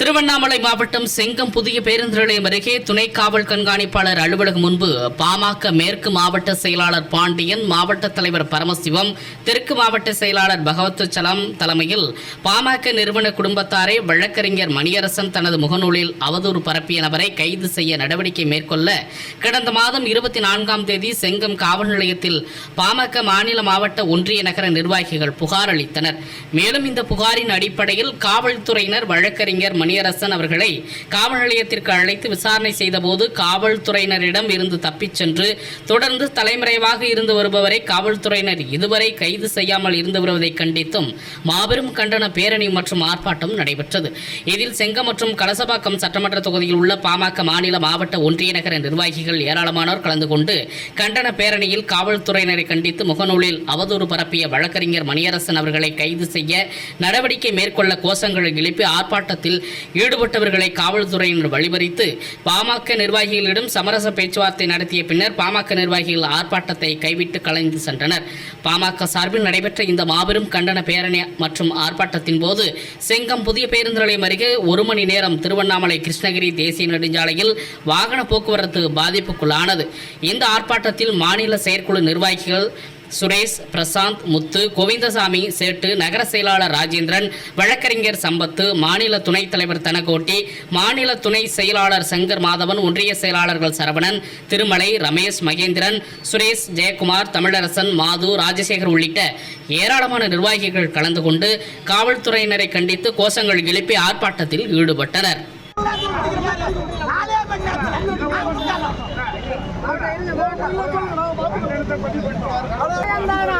திருவண்ணாமலை மாவட்டம் செங்கம் புதிய பேருந்து நிலையம் அருகே துணை காவல் கண்காணிப்பாளர் அலுவலகம் முன்பு பாமக மேற்கு மாவட்ட செயலாளர் பாண்டியன் மாவட்ட தலைவர் பரமசிவம் தெற்கு மாவட்ட செயலாளர் பகவத்துச்சலம் தலைமையில் பாமக நிறுவன குடும்பத்தாரை வழக்கறிஞர் மணியரசன் தனது முகநூலில் அவதூறு பரப்பிய நபரை கைது செய்ய நடவடிக்கை மேற்கொள்ள கடந்த மாதம் இருபத்தி நான்காம் தேதி செங்கம் காவல் நிலையத்தில் பாமக மாநில மாவட்ட ஒன்றிய நகர நிர்வாகிகள் புகார் அளித்தனர். மேலும் இந்த புகாரின் அடிப்படையில் காவல்துறையினர் வழக்கறிஞர் மணியரசன் அவர்களை காவல் நிலையத்திற்கு அழைத்து விசாரணை செய்தபோது காவல்துறையினரிடம் இருந்து தப்பிச் சென்று தொடர்ந்து தலைமறைவாக இருந்து வருபவரை காவல்துறையினர் இதுவரை கைது செய்யாமல் இருந்து வருவதை கண்டித்தும் மாபெரும் கண்டன பேரணி மற்றும் ஆர்ப்பாட்டம் நடைபெற்றது. இதில் செங்கம் மற்றும் கலசபாக்கம் சட்டமன்ற தொகுதியில் உள்ள பாமக மாநில மாவட்ட ஒன்றிய நகர நிர்வாகிகள் ஏராளமானோர் கலந்து கொண்டு கண்டன பேரணியில் காவல்துறையினரை கண்டித்து முகநூலில் அவதூறு பரப்பிய வழக்கறிஞர் மணியரசன் அவர்களை கைது செய்ய நடவடிக்கை மேற்கொள்ள கோஷங்களை எழுப்பி ஆர்ப்பாட்டத்தில் ஈடுபட்டவர்களை காவல்துறையினர் வழிமறித்து பாமக நிர்வாகிகளிடம் சமரச பேச்சுவார்த்தை நடத்திய பின்னர் பாமக நிர்வாகிகள் ஆர்ப்பாட்டத்தை கைவிட்டு கலைந்து சென்றனர். பாமக சார்பில் நடைபெற்ற இந்த மாபெரும் கண்டன பேரணி மற்றும் ஆர்ப்பாட்டத்தின் போது செங்கம் புதிய பேருந்து நிலையம் அருகே ஒரு மணி நேரம் திருவண்ணாமலை கிருஷ்ணகிரி தேசிய நெடுஞ்சாலையில் வாகன போக்குவரத்து பாதிப்புக்குள்ளானது. இந்த ஆர்ப்பாட்டத்தில் மாநில செயற்குழு நிர்வாகிகள் சுரேஷ் பிரசாந்த் முத்து கோவிந்தசாமி சேட்டு நகர செயலாளர் ராஜேந்திரன் வழக்கறிஞர் சம்பத்து மாநில துணைத் தலைவர் தனகோட்டி மாநில துணை செயலாளர் சங்கர் மாதவன் ஒன்றிய செயலாளர்கள் சரவணன் திருமலை ரமேஷ் மகேந்திரன் சுரேஷ் ஜெயக்குமார் தமிழரசன் மாது ராஜசேகர் உள்ளிட்ட ஏராளமான நிர்வாகிகள் கலந்து கொண்டு காவல்துறையினரை கண்டித்து கோஷங்கள் எழுப்பி ஆர்ப்பாட்டத்தில் ஈடுபட்டனர். 明白了。